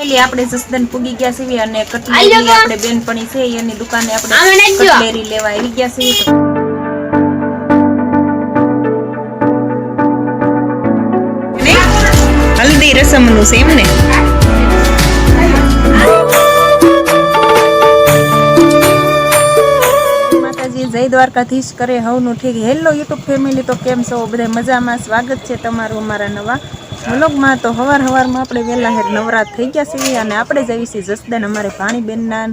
Family આપણે જસદન પૂગી ગયા છીએ અને કટલેરી આપણે બેનપણી છે એની દુકાને આપણે. કટલેરી લેવા આવી ગયા છીએ. હલ્દી રસમનું છે એમ ને? દ્વારકાધીશ કરે હવનું ઠીક. હેલો યુટ્યુબ ફેમિલી, તો કેમ છો? બધા મજામાં? સ્વાગત છે તમારું અમારા નવા વ્લોગમાં. તો હવાર હવારમાં આપણે વહેલા હેર નવરાત થઈ ગયા છીએ અને આપણે જ આવી છીએ જસદન અમારે ભાણીબેનના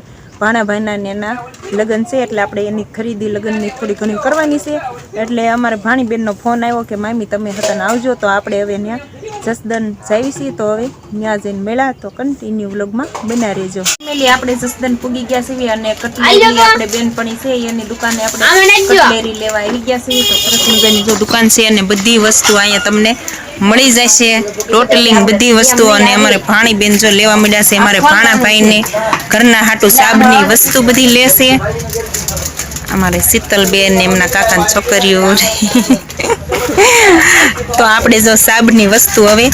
ભાણાભાઈના ને એના લગ્ન છે, એટલે આપણે એની ખરીદી લગ્નની થોડી ઘણી કરવાની છે. એટલે અમારે ભાણીબેનનો ફોન આવ્યો કે, મામી, તમે હતા આવજો. તો આપણે હવે ત્યાં જસદન જાવી છીએ તો હવે ત્યાં જઈને મેળા તો કન્ટિન્યુ વ્લોગમાં બના રહેજો. ફેમિલી આપણે જસદન પૂગી ગયા છીએ અને કટલેરી આપણે બેનપણી છે એની દુકાને આપણે કટલેરી લેવા આવી ગયા છીએ. તો સરસ જો દુકાન છે અને બધી વસ્તુ અહીંયા તમને મળી જશે. ટોટલિંગ બધી વસ્તુઓ અને અમારે ભાણી બેન જો લેવા મળ્યા છે અમારે ભાણાભાઈને ઘરના હાટુ સાબની વસ્તુ બધી લેશે અમારે શીતલબેન એમના કાકાની છોકરીઓ. તો આપણે જો સાબની વસ્તુ હવે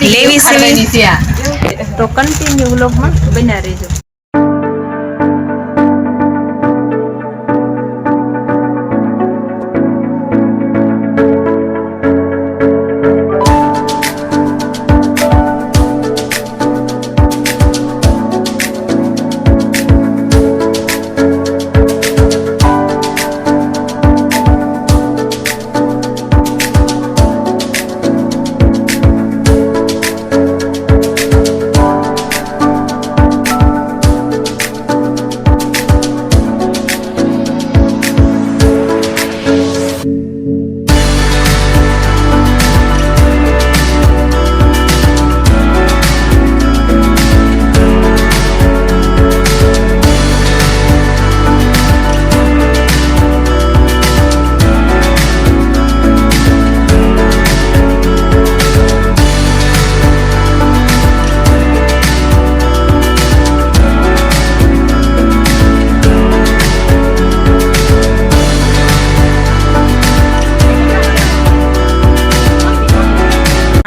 લેવી છે. તો કન્ટિન્યુ વ્લોગમાં બના રહેજો.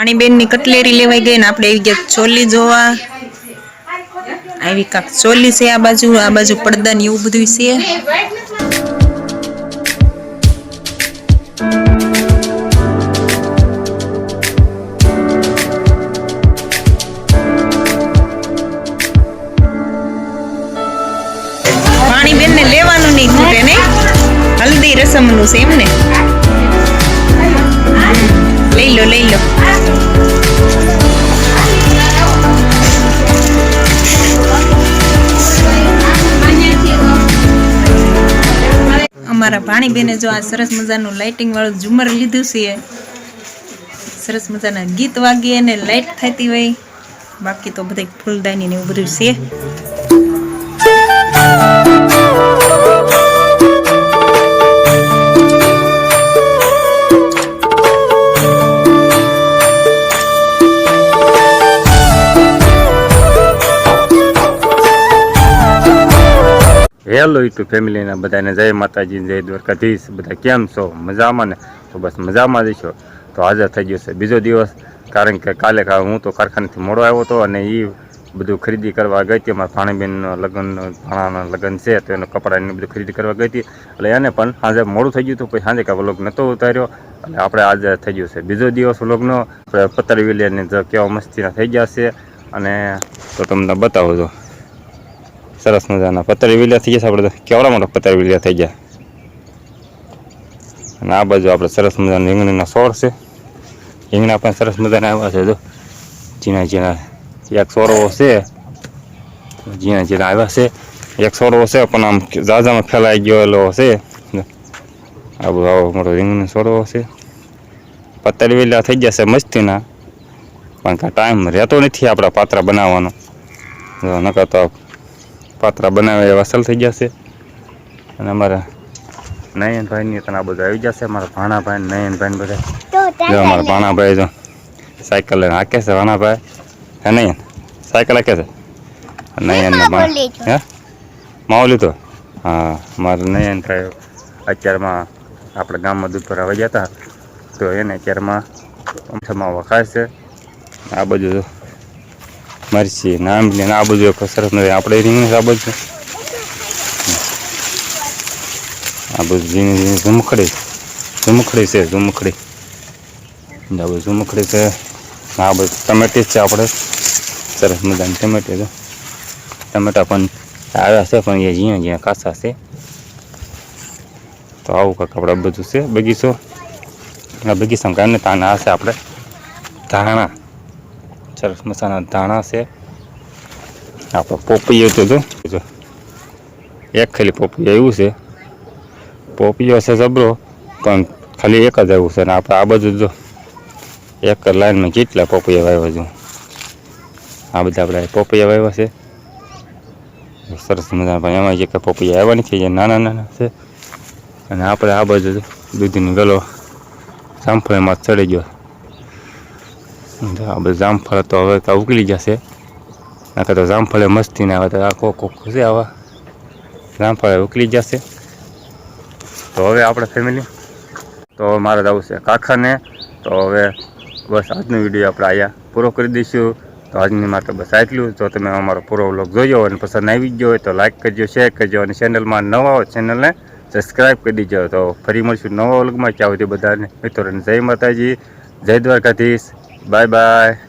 પાણીબેનની કટલેરી લેવાઈ ગઈ ને આપણે આવી ગયા ચોલી જોવા. આવી કાંક ચોલી છે આ બાજુ આ બાજુ પડદા ને એવું બધું છે. પાણીબેન ને લેવાનું નહીં ખૂટે ને હલ્દી રસમનું છે એમ ને લઈ લો લઈ લો. ભાણીબેને જો આ સરસ મજાનું લાઇટિંગ વાળું ઝુમર લીધું છે. સરસ મજાના ગીત વાગીએ અને લાઇટ થતી હોય. બાકી તો બધા ફૂલદાની ને એવું બધું છે. હેલો યુટ્યુબ ફેમિલીના બધાને જય માતાજી, જય દ્વારકાધીશ. બધા કેમ છો? મજામાં ને? તો બસ મજામાં જ છો. તો હાજર થઈ ગયો છે બીજો દિવસ. કારણ કે કાલે હું તો કારખાનેથી મોડો આવ્યો હતો અને એ બધું ખરીદી કરવા ગઈ હતી. મારા ભાણીબેનનો લગ્ન, ભાણાના લગ્ન છે, તો એનો કપડાની બધું ખરીદી કરવા ગઈ હતી. એટલે એને પણ સાંજે મોડું થઈ ગયું હતું. પછી સાંજે કાંઈ વ્લોગ નહોતો ઉતાર્યો. એટલે આપણે આજે થઈ ગયું છે બીજો દિવસ વ્લોગનો. આપણે પતર વિલિયનની જો કેવા મસ્તીના થઈ ગયા છે. અને તો તમને બતાવો છો સરસ મજાના. પતર વિલિયા થઈ જશે આપણે કેવડા મોટા પતર વિલિયા થઈ ગયા? અને આ બાજુ આપણે સરસ મજાના રીંગણીના સોળ છે. રીંગણા પણ સરસ મજાના આવ્યા છે જો. ઝીણા ઝીણા. એક સોરો છે. ઝીણા ઝીણા આવ્યા છે. એક સોરો છે, પણ આમ ઝાઝામાં ફેલાઈ ગયેલો છે. આ બધો આવો મોટો રીંગણી સોરો છે. પતર વિલિયા થઈ જશે મસ્તીના. પણ ટાઈમ રહેતો નથી આપણા પાત્રા બનાવવાનો. નકર તો પાત્રા બનાવે એવા અસલ થઈ જશે. અને અમારા નયનભાઈની તને આ બધા આવી જશે અમારા ભાણાભાઈ નયનભાઈ બધા. જો અમારા ભાણાભાઈ જો સાયકલ લઈને હાકે છે ભાણાભાઈ. હે નયન? સાયકલ હાકે છે? નયન ને હે? માવો લીધો? હા મારા નયનભાઈ અત્યારમાં આપણે ગામમાં દૂધ ભરાવા જતા હતા. તો એને અત્યારમાં અમથામાં વખાય છે. આ બાજુ જો નામ ને આ બધું સરસ મજા આપણે રીંગણ આ બધું. આ બધું ઝીણી ઝીણી ઝુમખડી. ઝુમખડી છે, ઝુમખડી. આ બધું ઝુમખડી છે. આ બધું ટમેટી છે આપણે. સરસ મજાની ટમેટી છે. ટમેટા પણ આવ્યા છે, પણ એ જ્યાં જ્યાં કાચા છે. તો આવું કંઈક આપણે બધું છે, બગીચો. આ બગીચામાં કાંઈ ને તાના હશે આપણે. ધાણા. સરસ મસાના ધાણા છે. આપણે પોપૈયું તો જો એક ખાલી પોપીઓ એવું છે. પોપૈયો છે જબરો, પણ ખાલી એક જ આવ્યું છે. અને આપણે આ બધું જો, એક લાઈનમાં કેટલા પોપૈયા વાવ્યા છે. આ બધા આપણે પોપૈયા વાવ્યા છે. સરસ મજાના પણ એમાં જે પોપૈયા આવ્યા નથી, જે નાના નાના છે. અને આપણે આ બાજુ દૂધની ગલો જામફળીમાં ચડી ગયો. જો આ બધું જામફળ તો હવે તો ઉકળી જશે. નકર તો જામફળે મસ્તી ના આવે તો આ કોક છે આવા. જામફળે ઉકળી જશે. તો હવે આપણે ફેમિલી તો મારે જવું છે કાખાને તો હવે બસ આજનો વીડિયો આપણે અહીંયા પૂરો કરી દઈશું. તો આજની માટે બસ આટલું. જો તમે અમારો પૂરો વ્લોગ જોયો અને પસંદ આવી ગયો હોય તો લાઈક કરજો શેર કરજો અને ચેનલમાં નવા હો ચેનલને સબસ્ક્રાઈબ કરી દેજો. તો ફરી મળશું નવા વ્લોગમાં. ત્યાં સુધી બધાને મિત્રોને જય માતાજી, જય દ્વારકાધીશ. Bye-bye.